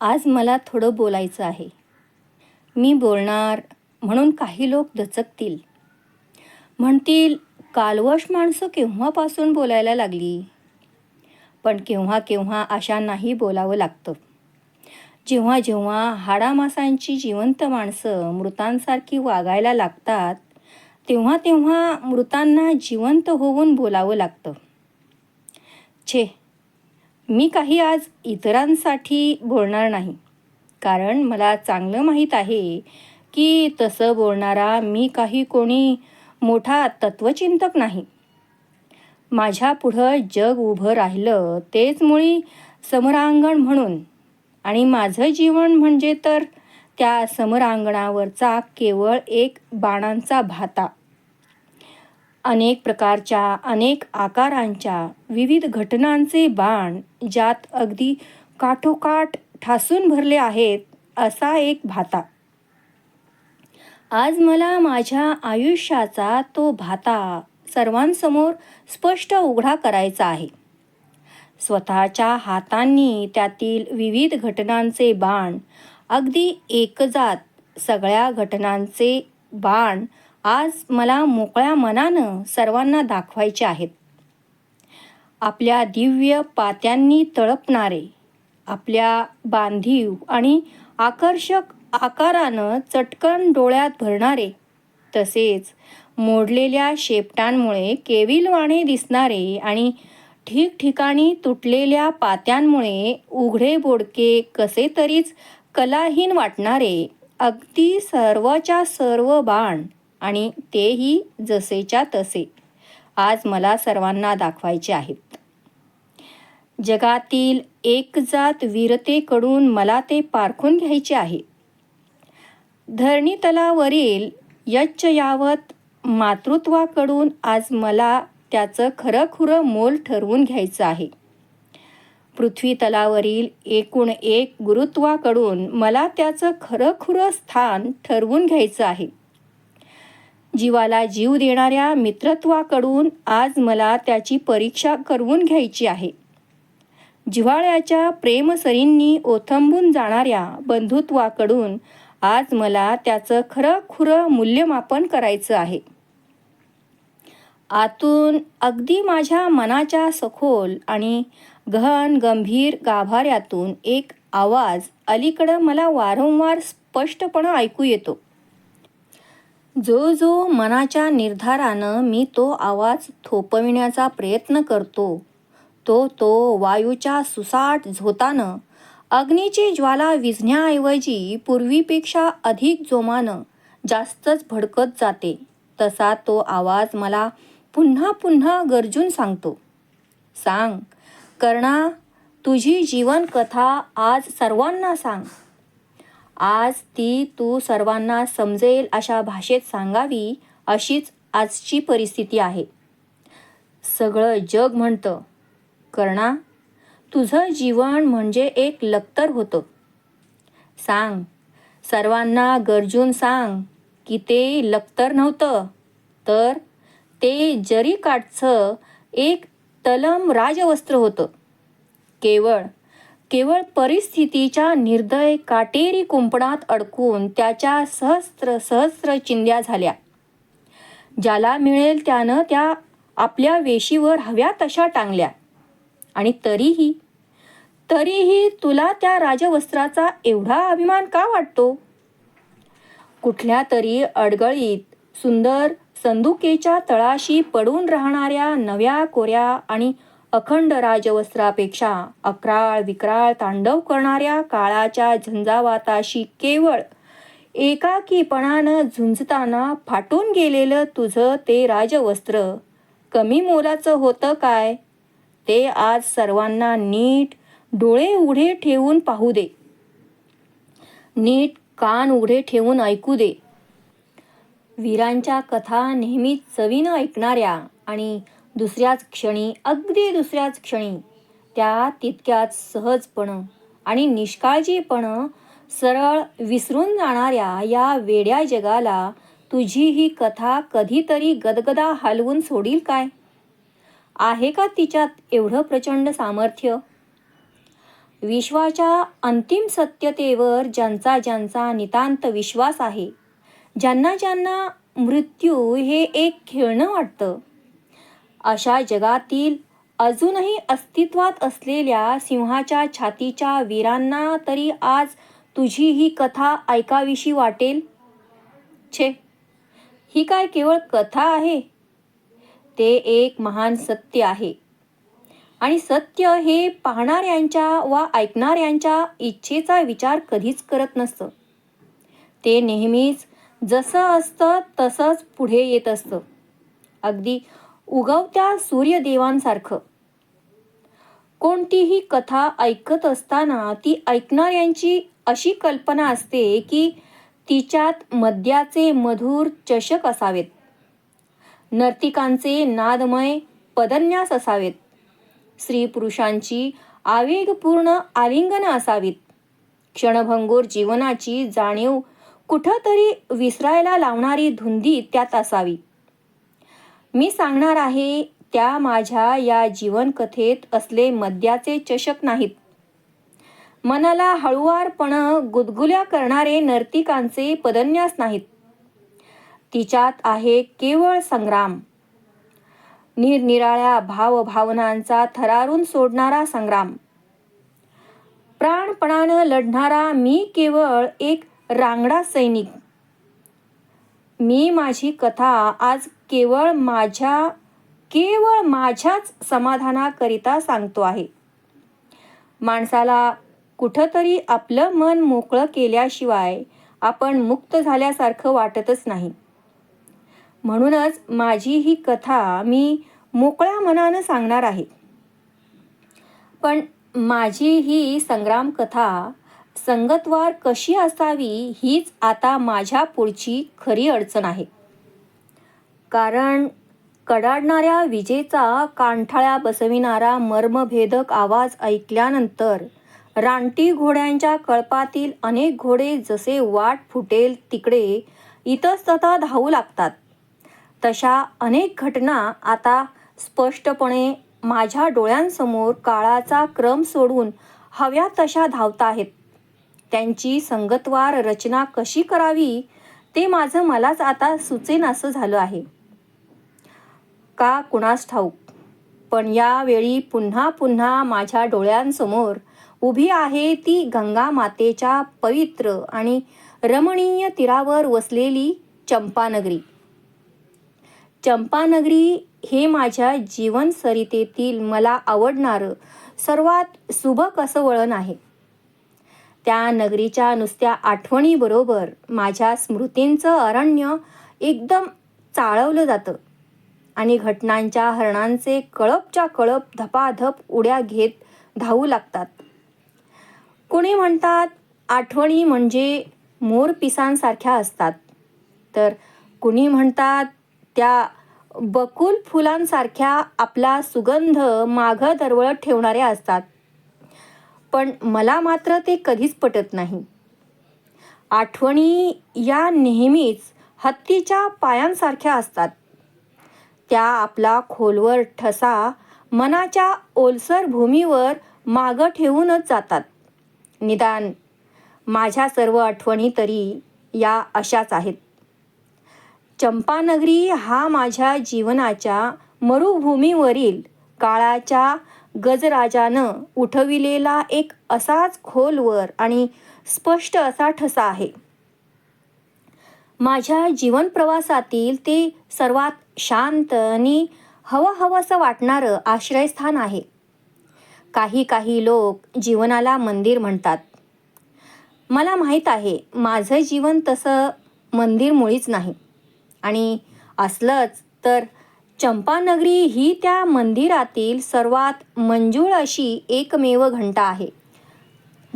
आज मला थोडं बोलायचं आहे. मी बोलणार म्हणून काही लोक दचकतील. म्हणतील कालवश माणसं केव्हापासून बोलायला लागली? पण केव्हा केव्हा अशांनाही बोलावं लागतं. जेव्हा जेव्हा हाडामासांची जिवंत माणसं मृतांसारखी वागायला लागतात तेव्हा तेव्हा मृतांना जिवंत होऊन बोलावं लागतं. छे मी काही आज इतरांसाठी बोलणार नाही. कारण मला चांगलं माहीत आहे की तसं बोलणारा मी काही कोणी मोठा तत्वचिंतक नाही. माझ्या पुढं जग उभं राहिलं तेच मुळी समरांगण म्हणून. आणि माझं जीवन म्हणजे तर त्या समरांगणावरचा केवळ एक बाणांचा भाता. अनेक प्रकारच्या अनेक आकारांच्या विविध घटनांचे बाण ज्यात अगदी काठोकाठ ठासून भरले आहेत असा एक भाता. आज मला माझ्या आयुष्याचा तो भाता सर्वांसमोर स्पष्ट उघडा करायचा आहे. स्वतःच्या हातांनी त्यातील विविध घटनांचे बाण अगदी एकजात सगळ्या घटनांचे बाण आज मला मोकळ्या मनानं सर्वांना दाखवायचे आहेत. आपल्या दिव्य पात्यांनी तळपणारे आपल्या बांधीव आणि आकर्षक आकारानं चटकन डोळ्यात भरणारे तसेच मोडलेल्या शेपटांमुळे केविलवाणे दिसणारे आणि ठिकठिकाणी तुटलेल्या पात्यांमुळे उघडे बोडके कसे तरीच कलाहीन वाटणारे अगदी सर्वच्या सर्व बाण आणि तेही जसेच्या तसे. आज मला सर्वांना दाखवायचे आहेत. जगातील एक जात वीरतेकडून मला ते पारखून घ्यायचे आहे. धरणीतलावरील यच्च यावत मातृत्वाकडून आज मला त्याचं खरंखुरं मोल ठरवून घ्यायचं आहे. पृथ्वी तलावरील एकूण एक गुरुत्वाकडून मला त्याचं खरंखुरं स्थान ठरवून घ्यायचं आहे. जीवाला जीव देणाऱ्या मित्रत्वाकडून आज मला त्याची परीक्षा करवून घ्यायची आहे. जिव्हाळ्याच्या प्रेमसरींनी ओथंबून जाणाऱ्या बंधुत्वाकडून आज मला त्याचं खरं खुरं मूल्यमापन करायचं आहे. आतून अगदी माझ्या मनाच्या सखोल आणि गहन गंभीर गाभाऱ्यातून एक आवाज अलीकडं मला वारंवार स्पष्टपणे ऐकू येतो. जो जो मनाच्या निर्धारानं मी तो आवाज थोपविण्याचा प्रयत्न करतो. तो तो वायूच्या सुसाट झोतानं अग्नीची ज्वाला विझण्याऐवजी पूर्वीपेक्षा अधिक जोमानं जास्तच भडकत जाते. तसा तो आवाज मला पुन्हा पुन्हा गरजून सांगतो. सांग कर्णा तुझी जीवनकथा आज सर्वांना सांग. आज ती तू सर्वांना समजेल अशा भाषेत सांगावी अशीच आजची परिस्थिती आहे. सगळं जग म्हणतं कर्णा तुझं जीवन म्हणजे एक लक्तर होतं. सांग सर्वांना गरजून सांग की ते लक्तर नव्हतं तर ते जरी काठचं एक तलम राजवस्त्र होतं. केवळ केवळ परिस्थितीच्या निर्दय काटेरी कुंपणात अडकून त्याच्या सहस्त्र सहस्त्र चिंध्या झाल्या. ज्याला मिळेल त्यानं त्या आपल्या वेशीवर हव्या तशा टांगल्या. आणि तरीही तरीही तुला त्या राजवस्त्राचा एवढा अभिमान का वाटतो? कुठल्या तरी अडगळीत सुंदर संदुकेच्या तळाशी पडून राहणाऱ्या नव्या कोऱ्या आणि अखंड राजवस्त्रापेक्षा अक्राळ विक्राळ तांडव करणाऱ्या काळाच्या झंझावाताशी केवळ एकाकीपणानं झुंजताना फाटून गेलेलं तुझं ते राजवस्त्र कमी मोलाचं होतं काय? ते आज सर्वांना नीट डोळे उघडे ठेवून पाहू दे. नीट कान उघडे ठेवून ऐकू दे. वीरांच्या कथा नेहमीच चवीनं ऐकणाऱ्या आणि दुसऱ्याच क्षणी अगदी दुसऱ्याच क्षणी त्या तितक्याच सहजपणं आणि निष्काळजीपणं सरळ विसरून जाणाऱ्या या वेड्या जगाला तुझी ही कथा कधीतरी गदगदा हलवून सोडील काय? आहे का तिच्यात एवढं प्रचंड सामर्थ्य? विश्वाच्या अंतिम सत्यतेवर ज्यांचा ज्यांचा नितांत विश्वास आहे ज्यांना ज्यांना मृत्यू हे एक खेळणं वाटतं अशा जगातील अजूनही अस्तित्वात असलेल्या सिंहाच्या छातीच्या वीरांना तरी आज तुझी ही कथा ऐकाविषयी वाटेल? छे ही काय केवळ कथा आहे? ते एक महान सत्य आहे. आणि सत्य हे पाहणाऱ्यांच्या वा ऐकणाऱ्यांच्या इच्छेचा विचार कधीच करत नसतं. ते नेहमीच जसं असतं तसंच पुढे येत असतं. अगदी उगवत्या सूर्यदेवांसारखं. कोणतीही कथा ऐकत असताना ती ऐकणाऱ्यांची अशी कल्पना असते की तिच्यात मद्याचे मधुर चषक असावेत. नर्तिकांचे नादमय पदन्यास असावेत. स्त्री पुरुषांची आवेगपूर्ण आलिंगनं असावीत. क्षणभंगूर जीवनाची जाणीव कुठंतरी विसरायला लावणारी धुंदी त्यात असावी. मी सांगणार आहे त्या माझ्या या जीवनकथेत असले मद्याचे चषक नाहीत. मनाला हळुवारपणं गुदगुल्या करणारे नर्तिकांचे पदन्यास नाहीत. तिच्यात आहे केवळ संग्राम. निरनिराळ्या भावभावनांचा थरारून सोडणारा संग्राम. प्राणपणानं लढणारा मी केवळ एक रांगडा सैनिक. मी माझी कथा आज केवळ माझ्या केवळ माझ्याच समाधानाकरिता सांगतो आहे. माणसाला कुठंतरी आपलं मन मोकळं केल्याशिवाय आपण मुक्त झाल्यासारखं वाटतच नाही. म्हणूनच माझी ही कथा मी मोकळ्या मनानं सांगणार आहे. पण माझी ही संग्राम कथा संगतवार कशी असावी हीच आता माझ्या पुढची खरी अडचण आहे. कारण कडाडणाऱ्या विजेचा कांठाळ्या बसविणारा मर्मभेदक आवाज ऐकल्यानंतर रानटी घोड्यांच्या कळपातील अनेक घोडे जसे वाट फुटेल तिकडे इतस्तता धावू लागतात. तशा अनेक घटना आता स्पष्टपणे माझ्या डोळ्यांसमोर काळाचा क्रम सोडून हव्या तशा धावता आहेत त्यांची संगतवार रचना कशी करावी ते माझं मलाच आता सुचेनासं झालं आहे. का कुणास ठाऊक? पण यावेळी पुन्हा पुन्हा माझ्या डोळ्यांसमोर उभी आहे ती गंगा मातेच्या पवित्र आणि रमणीय तीरावर वसलेली चंपानगरी. चंपानगरी हे माझ्या जीवनसरितेतील मला आवडणारं सर्वात सुबक असं वळण आहे. त्या नगरीच्या नुसत्या आठवणीबरोबर माझ्या स्मृतींचं अरण्य एकदम चाळवलं जातं. आणि घटनांच्या हरणांचे कळपच्या कळप धपाधप उड्या घेत धावू लागतात. कुणी म्हणतात आठवणी म्हणजे मोरपिसांसारख्या असतात. तर कुणी म्हणतात त्या बकुल फुलांसारख्या आपला सुगंध मागं दरवळत ठेवणाऱ्या असतात. पण मला मात्र ते कधीच पटत नाही. आठवणी या नेहमीच हत्तीच्या पायांसारख्या असतात. त्या आपला खोलवर ठसा मनाच्या ओलसर भूमीवर मागं ठेवूनच जातात. निदान माझ्या सर्व आठवणी तरी या अशाच आहेत. चंपानगरी हा माझ्या जीवनाच्या मरुभूमीवरील काळाच्या गजराजानं उठविलेला एक असाच खोलवर आणि स्पष्ट असा ठसा आहे. माझ्या जीवन प्रवासातील ते सर्वात शांत आणि हवं हवंसं वाटणारं आश्रयस्थान आहे. काही काही लोक जीवनाला मंदिर म्हणतात. मला माहीत आहे माझं जीवन तसं मंदिर मुळीच नाही. आणि असलंच तर चंपानगरी ही त्या मंदिरातील सर्वात मंजूळ अशी एकमेव घंटा आहे.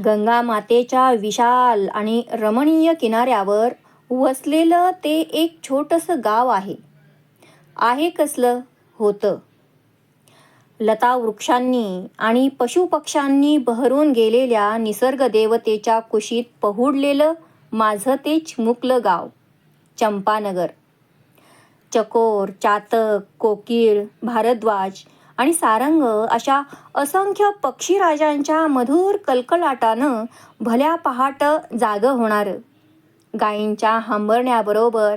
गंगा मातेच्या विशाल आणि रमणीय किनाऱ्यावर वसलेलं ते एक छोटंसं गाव आहे. आहे कसलं? होतं. लता वृक्षांनी आणि पशुपक्ष्यांनी बहरून गेलेल्या निसर्गदेवतेच्या कुशीत पहुडलेलं माझं ते चिमुकलं गाव चंपानगर. चकोर चातक कोकिळ भारद्वाज आणि सारंग अशा असंख्य पक्षीराजांच्या मधुर कलकलाटानं भल्या पहाट जाग होणार. गायींच्या हांबरण्याबरोबर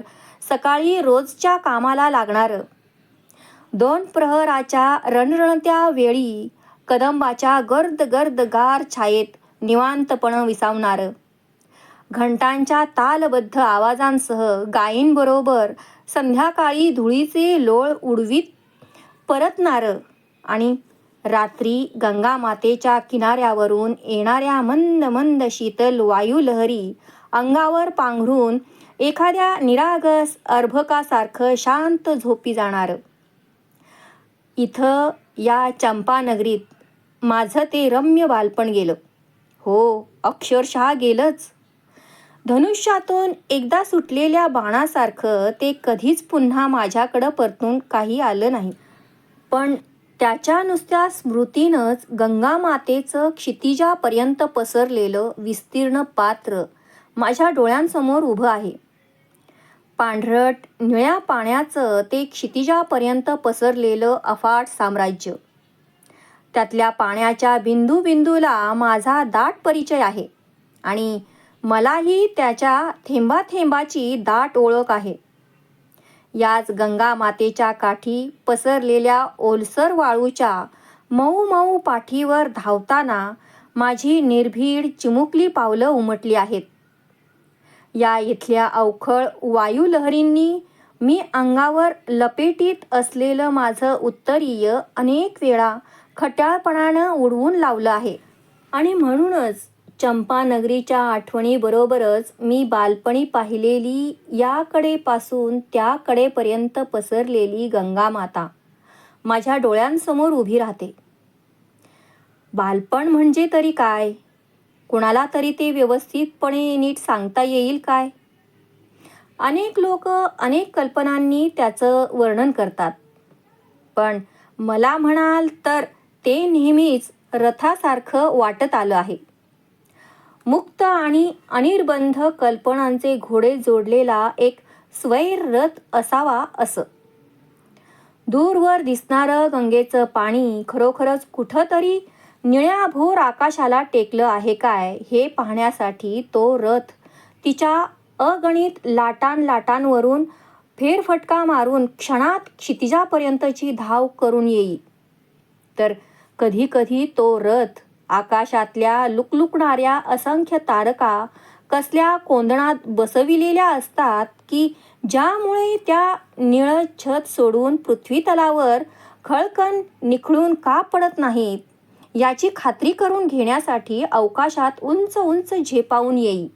सकाळी रोजच्या कामाला लागणार. दोन प्रहराच्या रणरणत्या वेळी कदंबाच्या गर्द गर्द गार छायेत निवांतपणं विसावणार. घंटांच्या तालबद्ध आवाजांसह गायींबरोबर संध्याकाळी धुळीचे लोळ उडवीत परतणार आणि रात्री गंगामातेच्या किनाऱ्यावरून येणाऱ्या मंद मंद शीतल वायुलहरी अंगावर पांघरून एखाद्या निरागस अर्भकासारखं शांत झोपी जाणार. इथं या चंपानगरीत माझं ते रम्य बालपण गेलं. हो अक्षरशः गेलंच. धनुष्यातून एकदा सुटलेल्या बाणासारखं ते कधीच पुन्हा माझ्याकडं परतून काही आलं नाही. पण त्याच्या नुसत्या स्मृतीनंच गंगामातेचं क्षितिजापर्यंत पसरलेलं विस्तीर्ण पात्र माझ्या डोळ्यांसमोर उभं आहे. पांढरट निळ्या पाण्याचं ते क्षितिजापर्यंत पसरलेलं अफाट साम्राज्य. त्यातल्या पाण्याच्या बिंदू बिंदूला माझा दाट परिचय आहे आणि मलाही त्याच्या थेंबाथेंबाची दाट ओळख आहे. याच गंगा मातेच्या काठी पसरलेल्या ओलसर वाळूच्या मऊ मऊ पाठीवर धावताना माझी निर्भीड चिमुकली पावलं उमटली आहेत. या इथल्या अवखळ वायुलहरींनी मी अंगावर लपेटीत असलेलं माझं उत्तरीय अनेक वेळा खट्याळपणानं उडवून लावलं आहे. आणि म्हणूनच चंपानगरीच्या आठवणीबरोबरच मी बालपणी पाहिलेली याकडेपासून त्याकडेपर्यंत पसरलेली गंगामाता माझ्या डोळ्यांसमोर उभी राहते. बालपण म्हणजे तरी काय? कुणाला तरी ते व्यवस्थितपणे नीट सांगता येईल काय? अनेक लोक अनेक कल्पनांनी त्याचं वर्णन करतात. पण मला म्हणाल तर ते नेहमीच रथासारखं वाटत आलं आहे. मुक्त आणि अनिर्बंध कल्पनांचे घोडे जोडलेला एक स्वैर रथ असावा असं. दूरवर दिसणारं गंगेचं पाणी खरोखरच कुठंतरी निळ्याभोर आकाशाला टेकलं आहे काय हे पाहण्यासाठी तो रथ तिच्या अगणित लाटान लाटांवरून फेरफटका मारून क्षणात क्षितिजापर्यंतची धाव करून येई. तर कधीकधी तो रथ आकाशातल्या लुकलुकणाऱ्या असंख्य तारका कसल्या कोंदणात बसविलेल्या असतात की ज्यामुळे त्या निळ छत सोडून पृथ्वी तलावर खळकन निखळून का पडत नाहीत? याची खात्री करून घेण्यासाठी अवकाशात उंच उंच झेपावून येई.